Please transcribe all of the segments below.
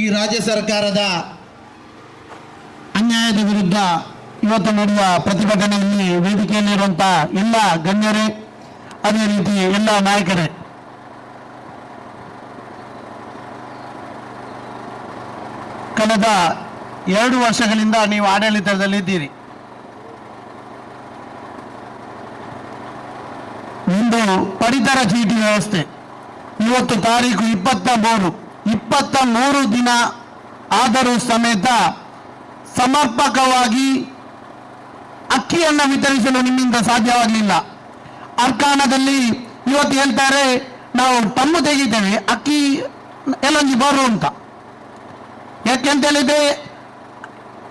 ಈ ರಾಜ್ಯ ಸರ್ಕಾರದ ಅನ್ಯಾಯದ ವಿರುದ್ಧ ಇವತ್ತು ನಡೆಯುವ ಪ್ರತಿಭಟನೆಯಲ್ಲಿ ವೇದಿಕೆಯಲ್ಲಿರುವಂತಹ ಎಲ್ಲ ಗಣ್ಯರೇ, ಅದೇ ರೀತಿ ಎಲ್ಲ ನಾಯಕರೇ. ಕಳೆದ ಎರಡು ವರ್ಷಗಳಿಂದ ನೀವು ಆಡಳಿತದಲ್ಲಿದ್ದೀರಿ ಒಂದು ಪಡಿತರ ಚೀಟಿ ವ್ಯವಸ್ಥೆ, ಇವತ್ತು ತಾರೀಕು ಇಪ್ಪತ್ತ ಮೂರು ಇಪ್ಪತ್ತ ಮೂರು ದಿನ ಆದರೂ ಸಮೇತ ಸಮರ್ಪಕವಾಗಿ ಅಕ್ಕಿಯನ್ನು ವಿತರಿಸಲು ನಿಮ್ಮಿಂದ ಸಾಧ್ಯವಾಗಲಿಲ್ಲ. ಅರ್ಕಾನದಲ್ಲಿ ಇವತ್ತು ಹೇಳ್ತಾರೆ, ನಾವು ತಮ್ಮು ತೆಗಿತೇವೆ, ಅಕ್ಕಿ ಎಲ್ಲೊಂದು ಬರು ಅಂತ. ಯಾಕೆಂತ ಹೇಳಿದ್ರೆ,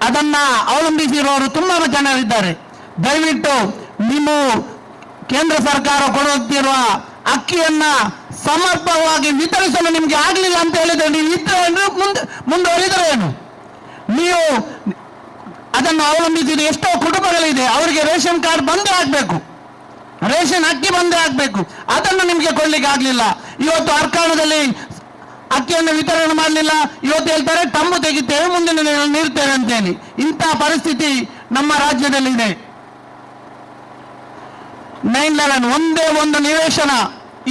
ಅದನ್ನ ಅವಲಂಬಿಸಿರುವವರು ತುಂಬಾ ಜನರಿದ್ದಾರೆ. ದಯವಿಟ್ಟು ನೀವು ಕೇಂದ್ರ ಸರ್ಕಾರ ಕೊಡುತ್ತಿರುವ ಅಕ್ಕಿಯನ್ನ ಸಮರ್ಪಕವಾಗಿ ವಿತರಿಸಲು ನಿಮ್ಗೆ ಆಗ್ಲಿಲ್ಲ ಅಂತ ಹೇಳಿದ್ರೆ ನೀವು ಇದ್ದರೆ ಮುಂದೆ ಮುಂದುವರಿದ್ರೆ ಏನು? ನೀವು ಅದನ್ನು ಅವಲಂಬಿಸಿದ ಎಷ್ಟೋ ಕುಟುಂಬಗಳಿದೆ, ಅವರಿಗೆ ರೇಷನ್ ಕಾರ್ಡ್ ಬಂದೇ ಆಗ್ಬೇಕು. ರೇಷನ್ ಅಕ್ಕಿ ಬಂದೇ ಆಗ್ಬೇಕು. ಅದನ್ನು ನಿಮ್ಗೆ ಕೊಡ್ಲಿಕ್ಕೆ ಆಗ್ಲಿಲ್ಲ. ಇವತ್ತು ಅರ್ಕಾಣದಲ್ಲಿ ಅಕ್ಕಿಯನ್ನು ವಿತರಣೆ ಮಾಡಲಿಲ್ಲ. ಇವತ್ತು ಹೇಳ್ತಾರೆ, ತಂಬು ತೆಗಿತೇವೆ, ಮುಂದಿನ ದಿನ ನೀಡ್ತೇವೆ ಅಂತೇಳಿ. ಇಂತಹ ಪರಿಸ್ಥಿತಿ ನಮ್ಮ ರಾಜ್ಯದಲ್ಲಿದೆ. ನೈನ್ ಲೆವೆನ್ ಒಂದೇ ಒಂದು ನಿವೇಶನ.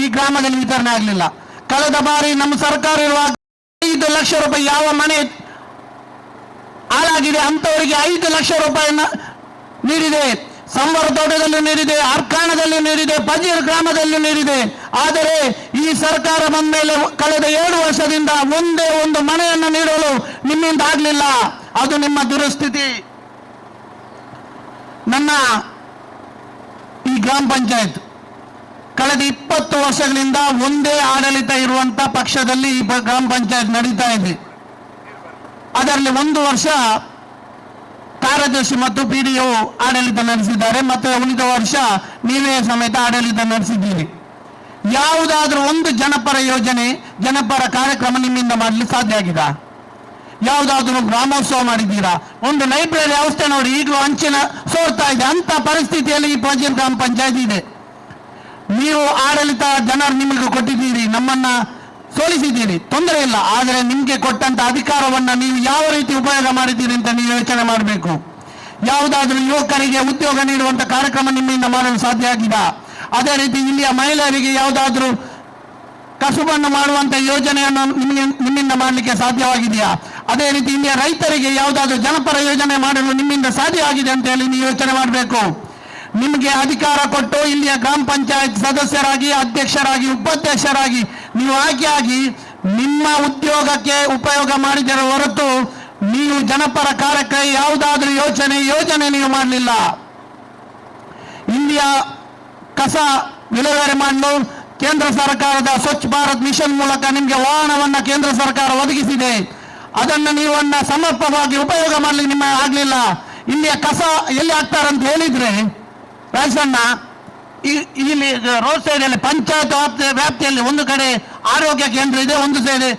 ಈ ಗ್ರಾಮದಲ್ಲಿ ವಿತರಣೆ ಆಗಲಿಲ್ಲ. ಕಳೆದ ಬಾರಿ ನಮ್ಮ ಸರ್ಕಾರ ಇರುವಾಗ ಐದು ಲಕ್ಷ ರೂಪಾಯಿ ಯಾವ ಮನೆ ಹಾಳಾಗಿದೆ ಅಂತವರಿಗೆ ಐದು ಲಕ್ಷ ರೂಪಾಯಿನ ನೀಡಿದೆ. ಸಂಬರ ತೋಟದಲ್ಲಿ ನೀಡಿದೆ, ಅರ್ಕಾಣದಲ್ಲಿ ನೀಡಿದೆ ಪಜೀರ್ ಗ್ರಾಮದಲ್ಲಿ ನೀಡಿದೆ. ಆದರೆ ಈ ಸರ್ಕಾರ ಬಂದ ಮೇಲೆ ಕಳೆದ ಏಳು ವರ್ಷದಿಂದ ಒಂದೇ ಒಂದು ಮನೆಯನ್ನು ನೀಡಲು ನಿಮ್ಮಿಂದ ಆಗಲಿಲ್ಲ. ಅದು ನಿಮ್ಮ ದುರಸ್ಥಿತಿ. ನನ್ನ ಈ ಗ್ರಾಮ ಪಂಚಾಯತ್ ಕಳೆದ ಇಪ್ಪತ್ತು ವರ್ಷಗಳಿಂದ ಒಂದೇ ಆಡಳಿತ ಇರುವಂತ ಪಕ್ಷದಲ್ಲಿ ಈ ಗ್ರಾಮ ಪಂಚಾಯತ್ ನಡೀತಾ ಇದೆ. ಅದರಲ್ಲಿ ಒಂದು ವರ್ಷ ಕಾರ್ಯದರ್ಶಿ ಮತ್ತು ಪಿ ಆಡಳಿತ ನಡೆಸಿದ್ದಾರೆ ಮತ್ತೆ ಉಳಿದ ವರ್ಷ ನೀವೇ ಸಮೇತ ಆಡಳಿತ ನಡೆಸಿದ್ದೀರಿ. ಯಾವುದಾದ್ರೂ ಒಂದು ಜನಪರ ಯೋಜನೆ, ಜನಪರ ಕಾರ್ಯಕ್ರಮ ನಿಮ್ಮಿಂದ ಮಾಡಲು ಸಾಧ್ಯ ಆಗಿದ? ಯಾವುದಾದ್ರೂ ಗ್ರಾಮೋತ್ಸವ ಮಾಡಿದ್ದೀರಾ? ಒಂದು ಲೈಬ್ರರಿ ವ್ಯವಸ್ಥೆ ನೋಡಿ, ಈಗಲೂ ಅಂಚಿನ ಸೋರ್ತಾ ಇದೆ. ಅಂತ ಪರಿಸ್ಥಿತಿಯಲ್ಲಿ ಈ ಪಂಚಾಯತ್, ಗ್ರಾಮ ಪಂಚಾಯತ್ ಇದೆ. ನೀವು ಆಡಳಿತ ಜನರು ನಿಮಗೆ ಕೊಟ್ಟಿದ್ದೀರಿ, ನಮ್ಮನ್ನ ಸೋಲಿಸಿದ್ದೀರಿ. ತೊಂದರೆ ಇಲ್ಲ, ಆದರೆ ನಿಮಗೆ ಕೊಟ್ಟಂತ ಅಧಿಕಾರವನ್ನ ನೀವು ಯಾವ ರೀತಿ ಉಪಯೋಗ ಮಾಡಿದ್ದೀರಿ ಅಂತ ನೀವು ಯೋಚನೆ ಮಾಡಬೇಕು. ಯಾವುದಾದ್ರೂ ಯುವಕರಿಗೆ ಉದ್ಯೋಗ ನೀಡುವಂತ ಕಾರ್ಯಕ್ರಮ ನಿಮ್ಮಿಂದ ಮಾಡಲು ಸಾಧ್ಯ ಆಗಿದೆ? ಅದೇ ರೀತಿ ಇಲ್ಲಿಯ ಮಹಿಳೆಯರಿಗೆ ಯಾವುದಾದ್ರೂ ಕಸುಬನ್ನು ಮಾಡುವಂತ ಯೋಜನೆಯನ್ನು ನಿಮ್ಮಿಂದ ಮಾಡಲಿಕ್ಕೆ ಸಾಧ್ಯವಾಗಿದೆಯಾ? ಅದೇ ರೀತಿ ಇಲ್ಲಿಯ ರೈತರಿಗೆ ಯಾವುದಾದ್ರೂ ಜನಪರ ಯೋಜನೆ ಮಾಡಲು ನಿಮ್ಮಿಂದ ಸಾಧ್ಯವಾಗಿದೆ ಅಂತ ಹೇಳಿ ನೀವು ಯೋಚನೆ ಮಾಡಬೇಕು. ನಿಮಗೆ ಅಧಿಕಾರ ಕೊಟ್ಟು ಇಲ್ಲಿಯ ಗ್ರಾಮ ಪಂಚಾಯತ್ ಸದಸ್ಯರಾಗಿ, ಅಧ್ಯಕ್ಷರಾಗಿ, ಉಪಾಧ್ಯಕ್ಷರಾಗಿ ನೀವು ಆಯ್ಕೆಯಾಗಿ ನಿಮ್ಮ ಉದ್ಯೋಗಕ್ಕೆ ಉಪಯೋಗ ಮಾಡಿದರ ಹೊರತು ನೀವು ಜನಪರ ಕಾರ್ಯಕ್ಕೆ ಯಾವುದಾದ್ರೂ ಯೋಚನೆ ಯೋಜನೆ ನೀವು ಮಾಡಲಿಲ್ಲ. ಇಲ್ಲಿಯ ಕಸ ವಿಲೇವಾರಿ ಮಾಡಲು ಕೇಂದ್ರ ಸರ್ಕಾರದ ಸ್ವಚ್ಛ ಭಾರತ್ ಮಿಷನ್ ಮೂಲಕ ನಿಮಗೆ ವಾಹನವನ್ನು ಕೇಂದ್ರ ಸರ್ಕಾರ ಒದಗಿಸಿದೆ. ಅದನ್ನು ನೀವನ್ನ ಸಮರ್ಪಕವಾಗಿ ಉಪಯೋಗ ಮಾಡಲಿಕ್ಕೆ ನಿಮ್ಮ ಆಗಲಿಲ್ಲ. ಇಲ್ಲಿಯ ಕಸ ಎಲ್ಲಿ ಹಾಕ್ತಾರಂತ ಹೇಳಿದ್ರೆ ಈ- ಇಲ್ಲಿ ರೋಡ್ ಸೈಡಲ್ಲಿ ಪಂಚಾಯತ್ ವ್ಯಾಪ್ತಿ, ವ್ಯಾಪ್ತಿಯಲ್ಲಿ ಒಂದು ಕಡೆ ಆರೋಗ್ಯ ಕೇಂದ್ರ ಇದೆ, ಒಂದು ಸೈಡ್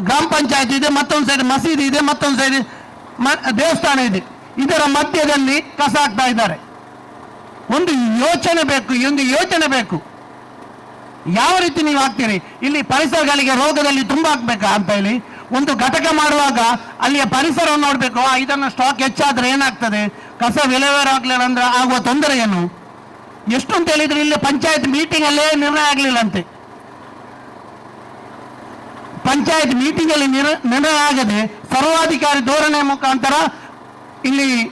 ಗ್ರಾಮ ಪಂಚಾಯತ್ ಇದೆ, ಮತ್ತೊಂದು ಸೈಡ್ ಮಸೀದಿ ಇದೆ, ಮತ್ತೊಂದು ಸೈಡ್ ದೇವಸ್ಥಾನ ಇದೆ. ಇದರ ಮಧ್ಯದಲ್ಲಿ ಕಸ ಹಾಕ್ತಾ ಇದ್ದಾರೆ. ಒಂದು ಯೋಚನೆ ಬೇಕು, ಒಂದು ಯೋಚನೆ ಬೇಕು. ಯಾವ ರೀತಿ ನೀವು ಹಾಕ್ತೀರಿ? ಇಲ್ಲಿ ಪರಿಸರಗಳಿಗೆ ರೋಗದಲ್ಲಿ ತುಂಬ ಹಾಕ್ಬೇಕಾ ಅಂತ ಹೇಳಿ, ಒಂದು ಘಟಕ ಮಾಡುವಾಗ ಅಲ್ಲಿಯ ಪರಿಸರವನ್ನು ನೋಡಬೇಕು. ಇದನ್ನು ಸ್ಟಾಕ್ ಹೆಚ್ಚಾದ್ರೆ ಏನಾಗ್ತದೆ? ಕಸ ವಿಲೇವಾರ ಆಗ್ಲಿಲ್ಲ ಅಂದ್ರೆ ಆಗುವ ತೊಂದರೆ ಏನು? ಎಷ್ಟು ಅಂತ ಹೇಳಿದ್ರೆ ಇಲ್ಲಿ ಪಂಚಾಯತ್ ಮೀಟಿಂಗ್ ಅಲ್ಲೇ ನಿರ್ಣಯ ಆಗಲಿಲ್ಲ ಅಂತೆ ಪಂಚಾಯತ್ ಮೀಟಿಂಗ್ ಅಲ್ಲಿ ನಿರ್- ನಿರ್ಣಯ ಆಗದೆ ಸರ್ವಾಧಿಕಾರಿ ಧೋರಣೆ ಮುಖಾಂತರ ಇಲ್ಲಿ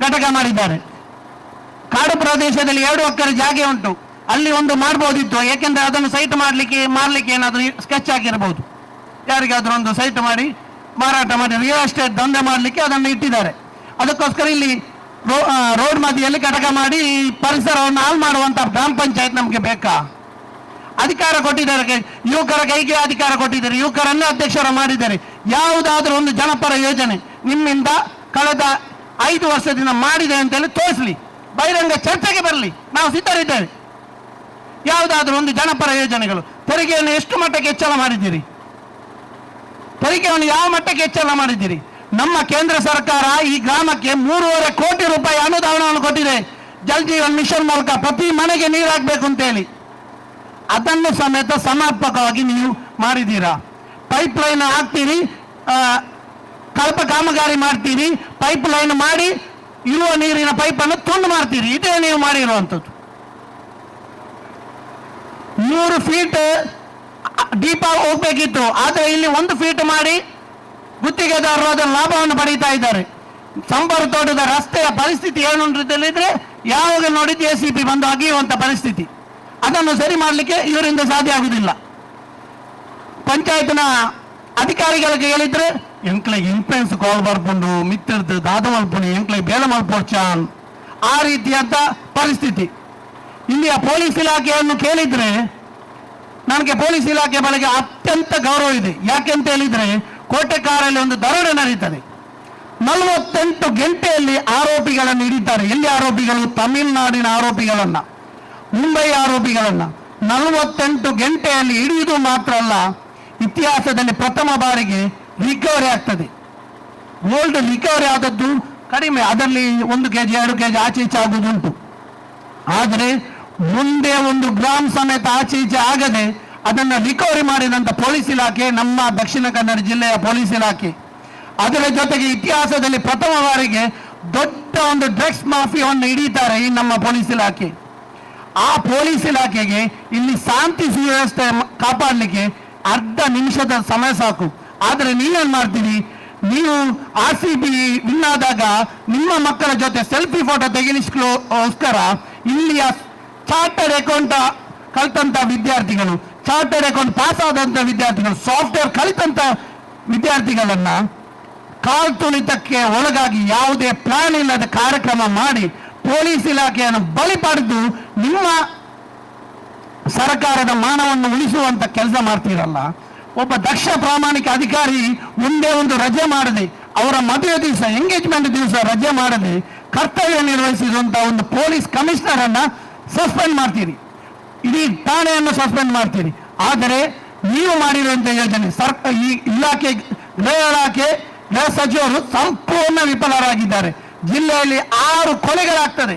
ಘಟಕ ಮಾಡಿದ್ದಾರೆ. ಕಾಡು ಪ್ರದೇಶದಲ್ಲಿ ಎರಡು ಎಕರೆ ಜಾಗ ಉಂಟು. ಅಲ್ಲಿ ಒಂದು ಮಾಡಬಹುದಿತ್ತು ಏಕೆಂದ್ರೆ ಅದನ್ನು ಸೈಟ್ ಮಾಡ್ಲಿಕ್ಕೆ, ಮಾರ್ಲಿಕ್ಕೆ ಏನಾದರೂ ಸ್ಕೆಚ್ ಆಗಿರಬಹುದು ಯಾರಿಗಾದ್ರೂ ಒಂದು ಸೈಟ್ ಮಾಡಿ ಮಾರಾಟ ಮಾಡಿ ರಿಯಲ್ ಎಸ್ಟೇಟ್ ದಂಧೆ ಮಾಡಲಿಕ್ಕೆ ಅದನ್ನು ಇಟ್ಟಿದ್ದಾರೆ. ಅದಕ್ಕೋಸ್ಕರ ಇಲ್ಲಿ ರೋಡ್ ಮಧ್ಯೆಯಲ್ಲಿ ಘಟಕ ಮಾಡಿ ಪರಿಸರವನ್ನು ಹಾಳು ಮಾಡುವಂತ ಗ್ರಾಮ ಪಂಚಾಯತ್ ನಮಗೆ ಬೇಕಾ? ಅಧಿಕಾರ ಕೊಟ್ಟಿದ್ದಾರೆ ಯುವಕರ ಕೈಗೆ ಅಧಿಕಾರ ಕೊಟ್ಟಿದ್ದಾರೆ. ಯುವಕರನ್ನೇ ಅಧ್ಯಕ್ಷರ ಮಾಡಿದ್ದಾರೆ. ಯಾವುದಾದ್ರೂ ಒಂದು ಜನಪರ ಯೋಜನೆ ನಿಮ್ಮಿಂದ ಕಳೆದ ಐದು ವರ್ಷದಿಂದ ಮಾಡಿದೆ ಅಂತೇಳಿ ತೋರಿಸ್ಲಿ. ಬಹಿರಂಗ ಚರ್ಚೆಗೆ ಬರಲಿ. ನಾವು ಸಿದ್ಧರಿದ್ದೇವೆ. ಯಾವುದಾದ್ರೂ ಒಂದು ಜನಪರ ಯೋಜನೆಗಳು. ತೆರಿಗೆಯನ್ನು ಎಷ್ಟು ಮಟ್ಟಕ್ಕೆ ಹೆಚ್ಚಳ ಮಾಡಿದ್ದೀರಿ? ತೆರಿಗೆಯನ್ನು ಯಾವ ಮಟ್ಟಕ್ಕೆ ಹೆಚ್ಚಳ ಮಾಡಿದ್ದೀರಿ? ನಮ್ಮ ಕೇಂದ್ರ ಸರ್ಕಾರ ಈ ಗ್ರಾಮಕ್ಕೆ ಮೂರುವರೆ ಕೋಟಿ ರೂಪಾಯಿ ಅನುದಾನವನ್ನು ಕೊಟ್ಟಿದೆ. ಜಲ್ ಜೀವನ್ ಮಿಷನ್ ಮೂಲಕ ಪ್ರತಿ ಮನೆಗೆ ನೀರು ಹಾಕ್ಬೇಕು ಅಂತೇಳಿ. ಅದನ್ನು ಸಮೇತ ಸಮರ್ಪಕವಾಗಿ ನೀವು ಮಾಡಿದ್ದೀರಾ? ಪೈಪ್ ಲೈನ್ ಹಾಕ್ತೀರಿ ಕಲ್ಪ ಕಾಮಗಾರಿ ಮಾಡ್ತೀರಿ, ಪೈಪ್ ಲೈನ್ ಮಾಡಿ ಇರುವ ನೀರಿನ ಪೈಪನ್ನು ತುಂಡು ಮಾಡ್ತೀರಿ. ಇದೇ ನೀವು ಮಾಡಿರುವಂಥದ್ದು. ನೂರು ಫೀಟ್ ದೀಪ ಹೋಗ್ಬೇಕಿತ್ತು. ಆದರೆ ಇಲ್ಲಿ ಒಂದು ಫೀಟ್ ಮಾಡಿ ಗುತ್ತಿಗೆದಾರರು ಅದರ ಲಾಭವನ್ನು ಪಡೀತಾ ಇದ್ದಾರೆ. ಸಂಬಾರ ತೋಟದ ರಸ್ತೆಯ ಪರಿಸ್ಥಿತಿ ಏನು ಅಂತ ಯಾವಾಗ ನೋಡಿ ಜೆ ಸಿ ಪಿ ಬಂದು ಅಗಿಯುವಂತ ಪರಿಸ್ಥಿತಿ. ಅದನ್ನು ಸರಿ ಮಾಡಲಿಕ್ಕೆ ಇವರಿಂದ ಸಾಧ್ಯ ಆಗುದಿಲ್ಲ ಪಂಚಾಯತ್ನ ಅಧಿಕಾರಿಗಳಿಗೆ ಹೇಳಿದ್ರೆ, ಎಂಕ್ಲೆ ಇನ್ಫ್ಲೂಯೆನ್ಸ್ ಕಾಲ್ ಬರ್ಕೊಂಡು ಮಿತ್ರದ್ದು ದಾದ ಮಲ್ಪುಣಿ ಎಂಕ್ಲೆ ಬೇಲ ಮಲ್ಪೋಚಾನ್ ಆ ರೀತಿಯಾದ ಪರಿಸ್ಥಿತಿ. ಇಲ್ಲಿಯ ಪೊಲೀಸ್ ಇಲಾಖೆಯನ್ನು ಕೇಳಿದ್ರೆ, ನನಗೆ ಪೊಲೀಸ್ ಇಲಾಖೆ ಬಳಿಗೆ ಅತ್ಯಂತ ಗೌರವ ಇದೆ. ಯಾಕೆಂತ ಹೇಳಿದ್ರೆ ಕೋಟೆಕಾರಲ್ಲಿ ಒಂದು ದರೋಡೆ ನಡೀತದೆ. ನಲವತ್ತೆಂಟು ಗಂಟೆಯಲ್ಲಿ ಆರೋಪಿಗಳನ್ನು ಹಿಡಿತಾರೆ. ಎಲ್ಲಿ ಆರೋಪಿಗಳು? ತಮಿಳುನಾಡಿನ ಆರೋಪಿಗಳನ್ನ, ಮುಂಬೈ ಆರೋಪಿಗಳನ್ನ. ನಲವತ್ತೆಂಟು ಗಂಟೆಯಲ್ಲಿ ಹಿಡಿಯುವುದು ಮಾತ್ರ ಅಲ್ಲ, ಇತಿಹಾಸದಲ್ಲಿ ಪ್ರಥಮ ಬಾರಿಗೆ ರಿಕವರಿ ಆಗ್ತದೆ. ಗೋಲ್ಡ್ ರಿಕವರಿ ಆದದ್ದು ಕಡಿಮೆ, ಅದರಲ್ಲಿ ಒಂದು ಕೆಜಿ, ಎರಡು ಕೆಜಿ ಆಚೆ ಈಚೆ ಆಗುವುದುಂಟು. ಆದರೆ ಮುಂದೆ ಒಂದು ಗ್ರಾಮ್ ಸಮೇತ ಆಚೆ ಈಚೆ ಆಗದೆ ಅದನ್ನು ರಿಕವರಿ ಮಾಡಿದಂಥ ಪೊಲೀಸ್ ಇಲಾಖೆ, ನಮ್ಮ ದಕ್ಷಿಣ ಕನ್ನಡ ಜಿಲ್ಲೆಯ ಪೊಲೀಸ್ ಇಲಾಖೆ. ಅದರ ಜೊತೆಗೆ ಇತಿಹಾಸದಲ್ಲಿ ಪ್ರಥಮ ಬಾರಿಗೆ ದೊಡ್ಡ ಒಂದು ಡ್ರಗ್ಸ್ ಮಾಫಿಯಾವನ್ನು ಹಿಡಿತಾರೆ ಈ ನಮ್ಮ ಪೊಲೀಸ್ ಇಲಾಖೆ. ಆ ಪೊಲೀಸ್ ಇಲಾಖೆಗೆ ಇಲ್ಲಿ ಶಾಂತಿ ಸುವ್ಯವಸ್ಥೆ ಕಾಪಾಡಲಿಕ್ಕೆ ಅರ್ಧ ನಿಮಿಷದ ಸಮಯ ಸಾಕು. ಆದರೆ ನೀವೇನ್ ಮಾಡ್ತೀರಿ? ನೀವು ಆರ್ ಸಿ ಬಿ ವಿನ್ ಆದಾಗ ನಿಮ್ಮ ಮಕ್ಕಳ ಜೊತೆ ಸೆಲ್ಫಿ ಫೋಟೋ ತೆಗೆಲಿಸ್ಕೋಸ್ಕರ ಇಲ್ಲಿಯ ಚಾರ್ಟರ್ಡ್ ಅಕೌಂಟ್ ಕಲ್ತಂತ ವಿದ್ಯಾರ್ಥಿಗಳು. ಚಾರ್ಟರ್ಡ್ ಅಕೌಂಟ್ ಪಾಸ್ ಆದಂತ ವಿದ್ಯಾರ್ಥಿಗಳು ಸಾಫ್ಟ್ವೇರ್ ಕಲಿತಂತ ವಿದ್ಯಾರ್ಥಿಗಳನ್ನ ಕಾಲ್ತುಳಿತಕ್ಕೆ ಒಳಗಾಗಿ ಯಾವುದೇ ಪ್ಲಾನ್ ಇಲ್ಲದ ಕಾರ್ಯಕ್ರಮ ಮಾಡಿ ಪೊಲೀಸ್ ಇಲಾಖೆಯನ್ನು ಬಲಿ ಪಡೆದು ನಿಮ್ಮ ಸರ್ಕಾರದ ಮಾನವನ್ನು ಉಳಿಸುವಂತ ಕೆಲಸ ಮಾಡ್ತೀರಲ್ಲ? ಒಬ್ಬ ದಕ್ಷ ಪ್ರಾಮಾಣಿಕ ಅಧಿಕಾರಿ ಒಂದೇ ಒಂದು ರಜೆ ಮಾಡದೆ, ಅವರ ಮದುವೆ ದಿವಸ ಎಂಗೇಜ್ಮೆಂಟ್ ದಿವಸ ರಜೆ ಮಾಡದೆ, ಕರ್ತವ್ಯ ನಿರ್ವಹಿಸಿರುವಂತಹ ಒಂದು ಪೊಲೀಸ್ ಕಮಿಷನರ್ ಅನ್ನ ಸಸ್ಪೆಂಡ್ ಮಾಡ್ತೀರಿ. ಇಡೀ ಠಾಣೆಯನ್ನು ಸಸ್ಪೆಂಡ್ ಮಾಡ್ತೀರಿ. ಆದರೆ ನೀವು ಮಾಡಿರುವಂತ ಯೋಜನೆ ಸರ್ ಈ ಇಲಾಖೆ, ಗೃಹ ಇಲಾಖೆ, ಗೃಹ ಸಚಿವರು ಸಂಪೂರ್ಣ ವಿಫಲರಾಗಿದ್ದಾರೆ. ಜಿಲ್ಲೆಯಲ್ಲಿ ಆರು ಕೊಲೆಗಳಾಗ್ತದೆ.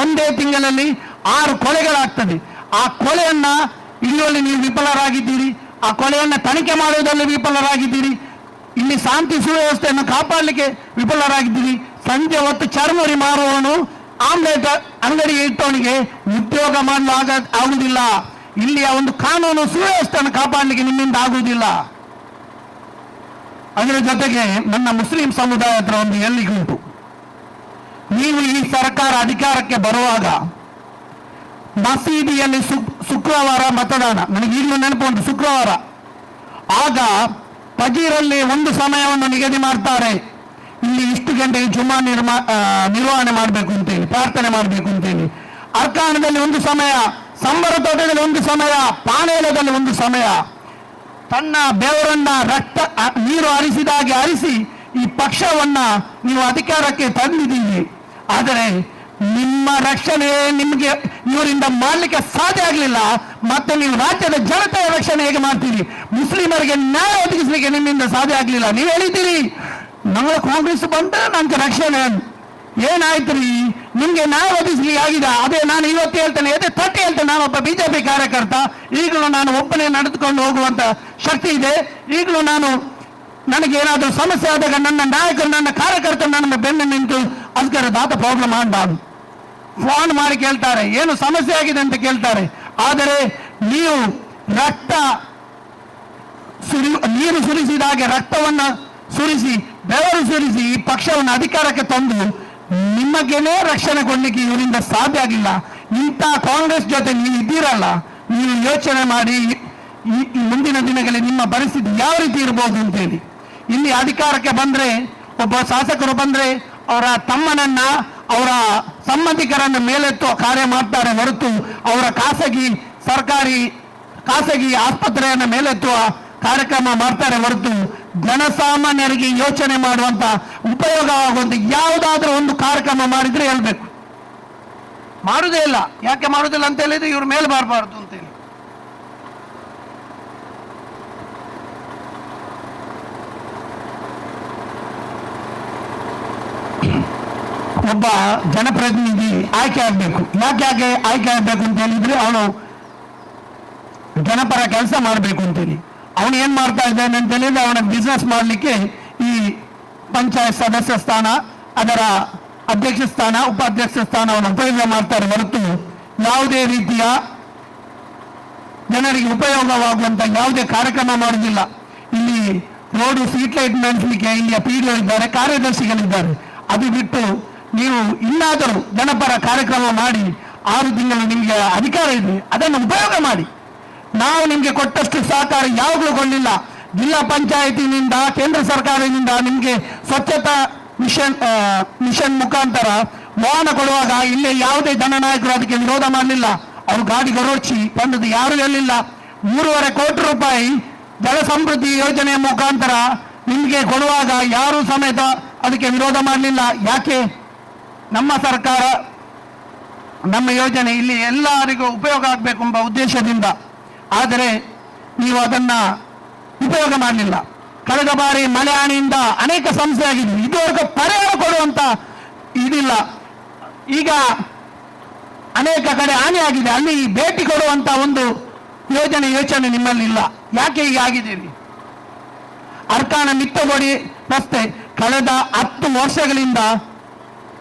ಒಂದೇ ತಿಂಗಳಲ್ಲಿ ಆರು ಕೊಲೆಗಳಾಗ್ತದೆ. ಆ ಕೊಲೆಯನ್ನ ಇಲ್ಲಿಯಲ್ಲಿ ನೀವು ವಿಫಲರಾಗಿದ್ದೀರಿ. ಆ ಕೊಲೆಯನ್ನ ತನಿಖೆ ಮಾಡುವುದರಲ್ಲಿ ವಿಫಲರಾಗಿದ್ದೀರಿ. ಇಲ್ಲಿ ಶಾಂತಿ ಸುವ್ಯವಸ್ಥೆಯನ್ನು ಕಾಪಾಡಲಿಕ್ಕೆ ವಿಫಲರಾಗಿದ್ದೀರಿ. ಸಂಜೆ ಹೊತ್ತು ಚರ್ಮುರಿ ಮಾರುವವನು ಆಮ್ಲೆಟ್ ಅಂಗಡಿ ಇಟ್ಟವನಿಗೆ ಉದ್ಯೋಗ ಮಾಡಲು ಆಗ ಆಗುವುದಿಲ್ಲ ಇಲ್ಲಿಯ ಒಂದು ಕಾನೂನು ಸುವ್ಯವಸ್ಥೆಯನ್ನು ಕಾಪಾಡಲಿಕ್ಕೆ ನಿಮ್ಮಿಂದ ಆಗುವುದಿಲ್ಲ ಅದರ ಜೊತೆಗೆ ನನ್ನ ಮುಸ್ಲಿಂ ಸಮುದಾಯ ಹತ್ರ ಒಂದು ಎಲ್ಲಿಗುಂಟು ನೀವು ಈ ಸರ್ಕಾರ ಅಧಿಕಾರಕ್ಕೆ ಬರುವಾಗ ಮಸೀದಿಯಲ್ಲಿ ಶುಕ್- ಶುಕ್ರವಾರ ಮತದಾನ. ನನಗೆ ಈಗಲೂ ನೆನಪು ಉಂಟು ಶುಕ್ರವಾರ. ಆಗ ಪಜೀರಲ್ಲಿ ಒಂದು ಸಮಯವನ್ನು ನಿಗದಿ ಮಾಡ್ತಾರೆ. ಇಲ್ಲಿ ಗಂಟೆಗೆ ಜುಮಾ ನಿರ್ಮಾ ನಿರ್ವಹಣೆ ಮಾಡಬೇಕು ಅಂತೇಳಿ, ಪ್ರಾರ್ಥನೆ ಮಾಡಬೇಕು ಅಂತೇಳಿ. ಅರ್ಕಾಣದಲ್ಲಿ ಒಂದು ಸಮಯ ಸಂಬರ ತೋಟದಲ್ಲಿ ಒಂದು ಸಮಯ ಪಾನೇಲದಲ್ಲಿ ಒಂದು ಸಮಯ. ತನ್ನ ಬೆವರನ್ನ ರಕ್ತ ನೀರು ಹರಿಸಿದಾಗೆ ಹರಿಸಿ ಈ ಪಕ್ಷವನ್ನ ನೀವು ಅಧಿಕಾರಕ್ಕೆ ತಂದಿದ್ದೀರಿ. ಆದರೆ ನಿಮ್ಮ ರಕ್ಷಣೆ ನಿಮಗೆ ಇವರಿಂದ ಮಾಡಲಿಕ್ಕೆ ಸಾಧ್ಯ ಆಗಲಿಲ್ಲ. ಮತ್ತೆ ನೀವು ರಾಜ್ಯದ ಜನತೆಯ ರಕ್ಷಣೆ ಹೇಗೆ ಮಾಡ್ತೀರಿ? ಮುಸ್ಲಿಮರಿಗೆ ನ್ಯಾಯ ಒದಗಿಸಲಿಕ್ಕೆ ನಿಮ್ಮಿಂದ ಸಾಧ್ಯ ಆಗಲಿಲ್ಲ. ನೀವು ಹೇಳಿದ್ದೀರಿ. ನಮ್ಮ ಕಾಂಗ್ರೆಸ್ ಬಂದ್ರೆ ನನಗೆ ರಕ್ಷಣೆ. ಅಂತ. ಏನಾಯ್ತು ರೀ ನಿಮ್ಗೆ ನ್ಯಾಯ ಒದಗಿಸ್ಲಿ ಆಗಿದೆ. ಅದೇ ನಾನು ಇವತ್ತು ಹೇಳ್ತೇನೆ, ಅದೇ ತಟ್ಟಿ ಹೇಳ್ತೇನೆ ನಾನು ಒಬ್ಬ ಬಿಜೆಪಿ ಕಾರ್ಯಕರ್ತ. ಈಗಲೂ ನಾನು ಒಬ್ಬನೇ ನಡೆದುಕೊಂಡು ಹೋಗುವಂತ ಶಕ್ತಿ ಇದೆ. ಈಗಲೂ ನಾನು ನನಗೆ ಏನಾದರೂ ಸಮಸ್ಯೆ ಆದಾಗ ನನ್ನ ನಾಯಕರು, ನನ್ನ ಕಾರ್ಯಕರ್ತರು ನನ್ನ ಬೆನ್ನು ನಿಂತು ಅದಕ್ಕೆ ದಾತ ಪ್ರಾಬ್ಲಮ್ ಮಾಡಬಾರ್ದು. ಫೋನ್ ಮಾಡಿ ಕೇಳ್ತಾರೆ, ಏನು ಸಮಸ್ಯೆ ಆಗಿದೆ ಅಂತ ಕೇಳ್ತಾರೆ. ಆದರೆ ನೀವು ರಕ್ತ ಸುರಿ, ನೀರು ಸುರಿಸಿದ ಹಾಗೆ ರಕ್ತವನ್ನ ಸುರಿಸಿ ಬೆವರು ಸುರಿಸಿ ಈ ಪಕ್ಷವನ್ನು ಅಧಿಕಾರಕ್ಕೆ ತಂದು ನಿಮಗೇನೇ ರಕ್ಷಣೆ ಕೊಡ್ಲಿಕ್ಕೆ ಇವರಿಂದ ಸಾಧ್ಯ ಆಗಿಲ್ಲ. ಇಂಥ ಕಾಂಗ್ರೆಸ್ ಜೊತೆ ನೀವು ಇದ್ದೀರಲ್ಲ, ನೀವು ಯೋಚನೆ ಮಾಡಿ ಮುಂದಿನ ದಿನಗಳಲ್ಲಿ ನಿಮ್ಮ ಪರಿಸ್ಥಿತಿ ಯಾವ ರೀತಿ ಇರಬಹುದು ಅಂತೇಳಿ. ಇಲ್ಲಿ ಅಧಿಕಾರಕ್ಕೆ ಬಂದ್ರೆ, ಒಬ್ಬ ಶಾಸಕರು ಬಂದ್ರೆ, ಅವರ ತಮ್ಮನನ್ನ, ಅವರ ಸಂಬಂಧಿಕರನ್ನ ಮೇಲೆತ್ತುವ ಕಾರ್ಯ ಮಾಡ್ತಾರೆ ಹೊರತು ಅವರ ಖಾಸಗಿ ಸರ್ಕಾರಿ, ಖಾಸಗಿ ಆಸ್ಪತ್ರೆಯನ್ನು ಮೇಲೆತ್ತುವ ಕಾರ್ಯಕ್ರಮ ಮಾಡ್ತಾರೆ ಹೊರತು ಜನಸಾಮಾನ್ಯರಿಗೆ ಯೋಚನೆ ಮಾಡುವಂತ ಉಪಯೋಗವಾಗುವಂತ ಯಾವುದಾದ್ರೂ ಒಂದು ಕಾರ್ಯಕ್ರಮ ಮಾಡಿದ್ರೆ ಹೇಳ್ಬೇಕು. ಮಾಡುದೇ ಇಲ್ಲ. ಯಾಕೆ ಮಾಡುದಿಲ್ಲ ಅಂತ ಹೇಳಿದ್ರೆ ಇವ್ರ ಮೇಲೆ ಬರಬಾರ್ದು ಅಂತೇಳಿ ಒಬ್ಬ ಜನಪ್ರತಿನಿಧಿ ಆಯ್ಕೆ ಆಗ್ಬೇಕು. ಯಾಕೆ ಯಾಕೆ ಆಯ್ಕೆ ಆಗ್ಬೇಕು ಅಂತ ಹೇಳಿದ್ರೆ ಅವನು ಜನಪರ ಕೆಲಸ ಮಾಡಬೇಕು ಅಂತೇಳಿ ಅವನು ಏನ್ ಮಾಡ್ತಾ ಇದ್ದಾನೆ ಅಂತ ಹೇಳಿದ್ರೆ ಅವನ ಬಿಸ್ನೆಸ್ ಮಾಡಲಿಕ್ಕೆ ಈ ಪಂಚಾಯತ್ ಸದಸ್ಯ ಸ್ಥಾನ, ಅದರ ಅಧ್ಯಕ್ಷ ಸ್ಥಾನ, ಉಪಾಧ್ಯಕ್ಷ ಸ್ಥಾನವನ್ನು ಉಪಯೋಗ ಮಾಡ್ತಾರೆ ಹೊರತು ಯಾವುದೇ ರೀತಿಯ ಜನರಿಗೆ ಉಪಯೋಗವಾಗುವಂತ ಯಾವುದೇ ಕಾರ್ಯಕ್ರಮ ಮಾಡುವುದಿಲ್ಲ. ಇಲ್ಲಿ ರೋಡು ಸ್ಟ್ರೀಟ್ ಲೈಟ್ ನಡೆಸಲಿಕ್ಕೆ ಇಲ್ಲಿಯ ಪಿಡಿಒ ಇದ್ದಾರೆ, ಕಾರ್ಯದರ್ಶಿಗಳಿದ್ದಾರೆ. ಅದು ಬಿಟ್ಟು ನೀವು ಇನ್ನಾದರೂ ಜನಪರ ಕಾರ್ಯಕ್ರಮ ಮಾಡಿ ಆರು ತಿಂಗಳು ನಿಮಗೆ ಅಧಿಕಾರ ಇದೆ, ಅದನ್ನು ಉಪಯೋಗ ಮಾಡಿ. ನಾವು ನಿಮಗೆ ಕೊಟ್ಟಷ್ಟು ಸಹಕಾರ ಯಾವಾಗಲೂ ಕೊಡಲಿಲ್ಲ. ಜಿಲ್ಲಾ ಪಂಚಾಯತಿನಿಂದ, ಕೇಂದ್ರ ಸರ್ಕಾರದಿಂದ ನಿಮಗೆ ಸ್ವಚ್ಛತಾ ಮಿಷನ್ ಮಿಷನ್ ಮುಖಾಂತರ ವಾಹನ ಕೊಡುವಾಗ ಇಲ್ಲಿ ಯಾವುದೇ ಜನನಾಯಕರು ಅದಕ್ಕೆ ವಿರೋಧ ಮಾಡಲಿಲ್ಲ. ಅವ್ರು ಗಾಡಿ ಗರೋಚಿ ಬಂದದ್ದು ಯಾರು ಹೇಳಿಲ್ಲ. ಮೂರುವರೆ ಕೋಟಿ ರೂಪಾಯಿ ಜಲ ಸಮೃದ್ಧಿ ಯೋಜನೆಯ ಮುಖಾಂತರ ನಿಮಗೆ ಕೊಡುವಾಗ ಯಾರು ಸಮೇತ ಅದಕ್ಕೆ ವಿರೋಧ ಮಾಡಲಿಲ್ಲ. ಯಾಕೆ? ನಮ್ಮ ಸರ್ಕಾರ, ನಮ್ಮ ಯೋಜನೆ ಇಲ್ಲಿ ಎಲ್ಲರಿಗೂ ಉಪಯೋಗ ಆಗಬೇಕು ಎಂಬ ಉದ್ದೇಶದಿಂದ. ಆದರೆ ನೀವು ಅದನ್ನ ಉಪಯೋಗ ಮಾಡಲಿಲ್ಲ. ಕಳೆದ ಬಾರಿ ಮಳೆ ಹಾನಿಯಿಂದ ಅನೇಕ ಸಮಸ್ಯೆ ಆಗಿದೆ ಇದುವರೆಗೂ ಪರಿಹಾರ ಕೊಡುವಂತ ಇದಿಲ್ಲ. ಈಗ ಅನೇಕ ಕಡೆ ಹಾನಿಯಾಗಿದೆ ಅಲ್ಲಿ ಭೇಟಿ ಕೊಡುವಂತ ಒಂದು ಯೋಜನೆ, ಯೋಚನೆ ನಿಮ್ಮಲ್ಲಿ ಇಲ್ಲ. ಯಾಕೆ ಹೀಗೆ ಆಗಿದ್ದೀರಿ? ಅರ್ಕಾಣ ಮಿತ್ತಗೋಡಿ ರಸ್ತೆ ಕಳೆದ ಹತ್ತು ವರ್ಷಗಳಿಂದ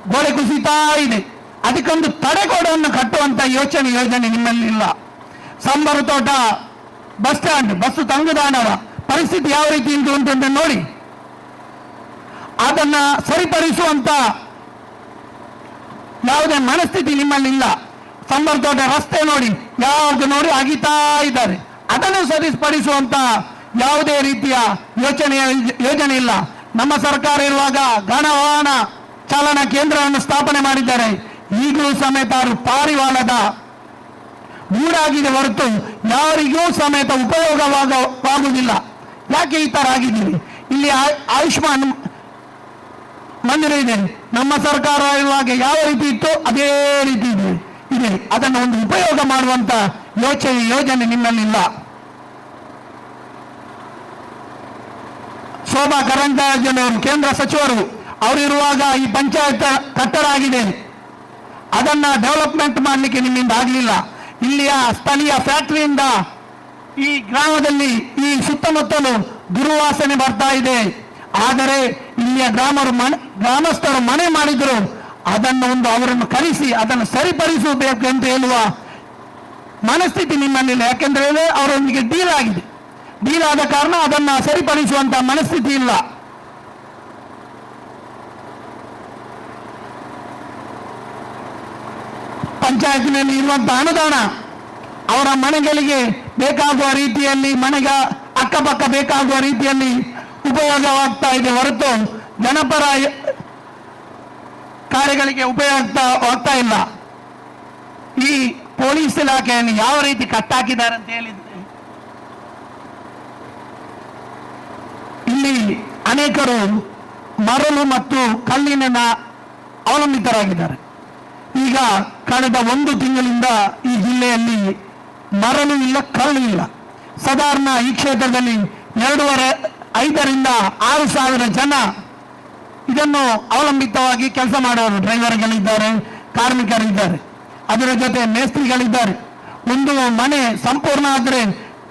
ಗೋಡೆ ಕುಸಿತಾ ಇದೆ. ಅದಕ್ಕೊಂದು ತಡೆಗೋಡವನ್ನು ಕಟ್ಟುವಂತ ಯೋಚನೆ, ಯೋಜನೆ ನಿಮ್ಮಲ್ಲಿ ಇಲ್ಲ. ಸಂಬರ ತೋಟ, ಬಸ್ ಸ್ಟ್ಯಾಂಡ್, ಬಸ್ಸು ತಂಗುದಾಣದ ಪರಿಸ್ಥಿತಿ ಯಾವ ರೀತಿ ಉಂಟು ಅಂತ ನೋಡಿ. ಅದನ್ನ ಸರಿಪಡಿಸುವಂತ ಯಾವುದೇ ಮನಸ್ಥಿತಿ ನಿಮ್ಮಲ್ಲಿಲ್ಲ ಸಂಬರ್ ತೋಟ ರಸ್ತೆ ನೋಡಿ ಯಾವಾಗ ನೋಡಿ ಅಗಿತಾ ಇದ್ದಾರೆ. ಅದನ್ನು ಸರಿಪಡಿಸುವಂತ ಯಾವುದೇ ರೀತಿಯ ಯೋಚನೆ, ಯೋಜನೆ ಇಲ್ಲ. ನಮ್ಮ ಸರ್ಕಾರ ಇರುವಾಗ ಘನ ವಾಹನ ಚಾಲನಾ ಕೇಂದ್ರವನ್ನು ಸ್ಥಾಪನೆ ಮಾಡಿದ್ದಾರೆ. ಈಗಲೂ ಸಮೇತ ಪಾರಿವಾಳದ ಮೂಡಾಗಿದೆ ಹೊರತು ಯಾರಿಗೂ ಸಮೇತ ಉಪಯೋಗವಾಗುವುದಿಲ್ಲ ಯಾಕೆ ಈ ಥರ ಆಗಿದ್ದೀರಿ? ಇಲ್ಲಿ ಆಯುಷ್ಮಾನ್ ಮಂದಿರ ಇದೆ. ನಮ್ಮ ಸರ್ಕಾರ ಇರುವಾಗ ಯಾವ ರೀತಿ ಇತ್ತು ಅದೇ ರೀತಿ ಇದೆ. ಇದೆ. ಅದನ್ನು ಒಂದು ಉಪಯೋಗ ಮಾಡುವಂತ ಯೋಚನೆ, ಯೋಜನೆ ನಿಮ್ಮಲ್ಲಿಲ್ಲ. ಶೋಭಾ ಕರಂದ್ಲಾಜನವರು ಕೇಂದ್ರ ಸಚಿವರು ಅವರಿರುವಾಗ ಈ ಪಂಚಾಯತ್ ಕಟ್ಟಡ ಆಗಿದೆ. ಅದನ್ನ ಡೆವಲಪ್ಮೆಂಟ್ ಮಾಡಲಿಕ್ಕೆ ನಿಮ್ಮಿಂದ ಆಗಲಿಲ್ಲ. ಇಲ್ಲಿಯ ಸ್ಥಳೀಯ ಫ್ಯಾಕ್ಟರಿಯಿಂದ ಈ ಗ್ರಾಮದಲ್ಲಿ ಈ ಸುತ್ತಮುತ್ತಲು ದುರ್ವಾಸನೆ ಬರ್ತಾ ಇದೆ. ಆದರೆ ಇಲ್ಲಿಯ ಗ್ರಾಮರು ಮನೆ, ಗ್ರಾಮಸ್ಥರು ಮನೆ ಮಾಡಿದ್ರು. ಅದನ್ನು ಒಂದು ಅವರನ್ನು ಕರೆಸಿ, ಅದನ್ನು ಸರಿಪಡಿಸಬೇಕು ಅಂತ ಹೇಳುವ ಮನಸ್ಥಿತಿ ನಿಮ್ಮಲ್ಲಿಲ್ಲ. ಯಾಕೆಂದ್ರೆ ಅವರೊಂದಿಗೆ ಡೀಲ್ ಆಗಿದೆ. ಡೀಲ್ ಆದ ಕಾರಣ ಅದನ್ನು ಸರಿಪಡಿಸುವಂತ ಮನಸ್ಥಿತಿ ಇಲ್ಲ. ಪಂಚಾಯತಿನಲ್ಲಿ ಇರುವಂತಹ ಅನುದಾನ ಅವರ ಮನೆಗಳಿಗೆ ಬೇಕಾಗುವ ರೀತಿಯಲ್ಲಿ ಮನೆಗ ಅಕ್ಕಪಕ್ಕ ಬೇಕಾಗುವ ರೀತಿಯಲ್ಲಿ ಉಪಯೋಗವಾಗ್ತಾ ಇದೆ ಹೊರತು ಜನಪರ ಕಾರ್ಯಗಳಿಗೆ ಉಪಯೋಗ ಆಗ್ತಾ ಇಲ್ಲ. ಈ ಪೊಲೀಸ್ ಇಲಾಖೆಯನ್ನು ಯಾವ ರೀತಿ ಕಟ್ಟಾಕಿದ್ದಾರೆ ಅಂತ ಹೇಳಿದ್ರೆ, ಇಲ್ಲಿ ಅನೇಕರು ಮರಳು ಮತ್ತು ಕಲ್ಲಿನ ಅವಲಂಬಿತರಾಗಿದ್ದಾರೆ. ಈಗ ಕಳೆದ ಒಂದು ತಿಂಗಳಿಂದ ಈ ಜಿಲ್ಲೆಯಲ್ಲಿ ಮರಳು ಇಲ್ಲ, ಕರಳು ಇಲ್ಲ. ಸಾಧಾರಣ ಈ ಕ್ಷೇತ್ರದಲ್ಲಿ ಎರಡೂವರೆ, ಐದರಿಂದ ಆರು ಸಾವಿರ ಜನ ಇದನ್ನು ಅವಲಂಬಿತವಾಗಿ ಕೆಲಸ ಮಾಡೋರು ಡ್ರೈವರ್ಗಳಿದ್ದಾರೆ, ಕಾರ್ಮಿಕರಿದ್ದಾರೆ. ಅದರ ಜೊತೆ ಮೇಸ್ತ್ರಿಗಳಿದ್ದಾರೆ. ಒಂದು ಮನೆ ಸಂಪೂರ್ಣ ಆದರೆ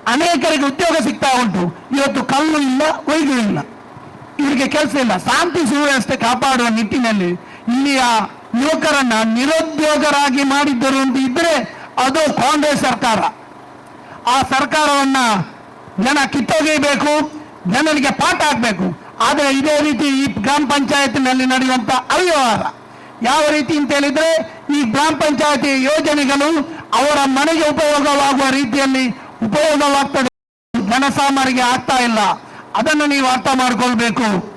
ಅನೇಕರಿಗೆ ಉದ್ಯೋಗ ಸಿಗ್ತಾ ಉಂಟು. ಇವತ್ತು ಕಲ್ಲು ಇಲ್ಲ ಒಯ್ದು ಇಲ್ಲ. ಇವರಿಗೆ ಕೆಲಸ ಇಲ್ಲ. ಶಾಂತಿ ಸುವ್ಯವಸ್ಥೆ ಕಾಪಾಡುವ ನಿಟ್ಟಿನಲ್ಲಿ ಇಲ್ಲಿಯ ಯುವಕರನ್ನ ನಿರುದ್ಯೋಗರಾಗಿ ಮಾಡಿದ್ದರು ಅಂತ ಇದ್ರೆ ಅದು ಕಾಂಗ್ರೆಸ್ ಸರ್ಕಾರ. ಆ ಸರ್ಕಾರವನ್ನ ಜನ ಕಿತ್ತೊಗೆಯಬೇಕು, ಜನರಿಗೆ ಪಾಠ ಹಾಕ್ಬೇಕು. ಆದರೆ ಇದೇ ರೀತಿ ಈ ಗ್ರಾಮ ಪಂಚಾಯತ್ನಲ್ಲಿ ನಡೆಯುವಂತ ಅವ್ಯವಹಾರ. ಯಾವ ರೀತಿ ಅಂತ ಹೇಳಿದ್ರೆ ಈ ಗ್ರಾಮ ಪಂಚಾಯತಿ ಯೋಜನೆಗಳು ಅವರ ಮನೆಗೆ ಉಪಯೋಗವಾಗುವ ರೀತಿಯಲ್ಲಿ ಉಪಯೋಗವಾಗ್ತದೆ. ಜನಸಾಮಾನ್ಯರಿಗೆ ಆಗ್ತಾ ಇಲ್ಲ. ಅದನ್ನು ನೀವು ಅರ್ಥ ಮಾಡ್ಕೊಳ್ಬೇಕು.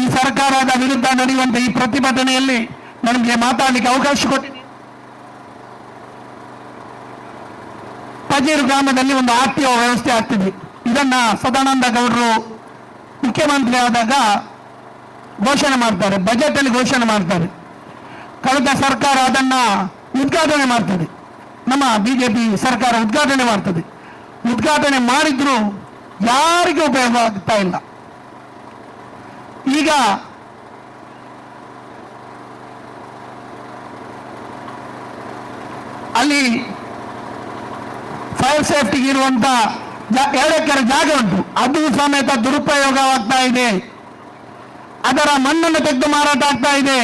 ಈ ಸರ್ಕಾರದ ವಿರುದ್ಧ ನಡೆಯುವಂತಹ ಈ ಪ್ರತಿಭಟನೆಯಲ್ಲಿ ನನಗೆ ಮಾತಾಡಲಿಕ್ಕೆ ಅವಕಾಶ ಕೊಟ್ಟಿದೆ ಪಜೀರು ಗ್ರಾಮದಲ್ಲಿ ಒಂದು ಆರ್ ಟಿ ವ್ಯವಸ್ಥೆ ಆಗ್ತಿದೆ. ಇದನ್ನ ಸದಾನಂದ ಗೌಡರು ಮುಖ್ಯಮಂತ್ರಿ ಆದಾಗ ಘೋಷಣೆ ಮಾಡ್ತಾರೆ ಬಜೆಟ್ ಅಲ್ಲಿ ಘೋಷಣೆ ಮಾಡ್ತಾರೆ. ಕಳೆದ ಸರ್ಕಾರ ಅದನ್ನ ಉದ್ಘಾಟನೆ ಮಾಡ್ತದೆ. ನಮ್ಮ ಬಿಜೆಪಿ ಸರ್ಕಾರ ಉದ್ಘಾಟನೆ ಮಾಡ್ತದೆ. ಉದ್ಘಾಟನೆ ಮಾಡಿದ್ರು ಯಾರಿಗೂ ಉಪಯೋಗ ಆಗ್ತಾ ಇಲ್ಲ. ಈಗ ಅಲ್ಲಿ ಫೈರ್ ಸೇಫ್ಟಿಗೆ ಇರುವಂತ ಎರಡು ಜಾಗ ಉಂಟು. ಅದು ಸಮೇತ ದುರುಪಯೋಗವಾಗ್ತಾ ಇದೆ. ಅದರ ಮಣ್ಣನ್ನು ತೆಗೆದು ಮಾರಾಟ ಆಗ್ತಾ ಇದೆ.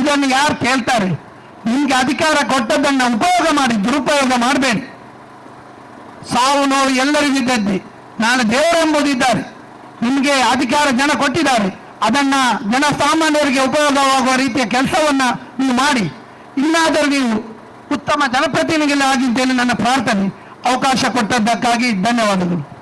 ಇದನ್ನು ಯಾರು ಕೇಳ್ತಾರೆ? ನಿಮ್ಗೆ ಅಧಿಕಾರ ಕೊಟ್ಟದ್ದನ್ನ ಉಪಯೋಗ ಮಾಡಿ, ದುರುಪಯೋಗ ಮಾಡಬೇಡಿ. ಸಾವು ನೋವು ಎಲ್ಲರಿಗೂ ನಾನು ದೇವರೆಂಬುದಿದ್ದಾರೆ. ನಿಮಗೆ ಅಧಿಕಾರ ಜನ ಕೊಟ್ಟಿದ್ದಾರೆ. ಅದನ್ನ ಜನಸಾಮಾನ್ಯರಿಗೆ ಉಪಯೋಗವಾಗುವ ರೀತಿಯ ಕೆಲಸವನ್ನ ನೀವು ಮಾಡಿ. ಇನ್ನಾದರೂ ನೀವು ಉತ್ತಮ ಜನಪ್ರತಿನಿಧಿಗಳಾಗಿದ್ದೇನೆ ನನ್ನ ಪ್ರಾರ್ಥನೆ. ಅವಕಾಶ ಕೊಟ್ಟದ್ದಕ್ಕಾಗಿ ಧನ್ಯವಾದಗಳು.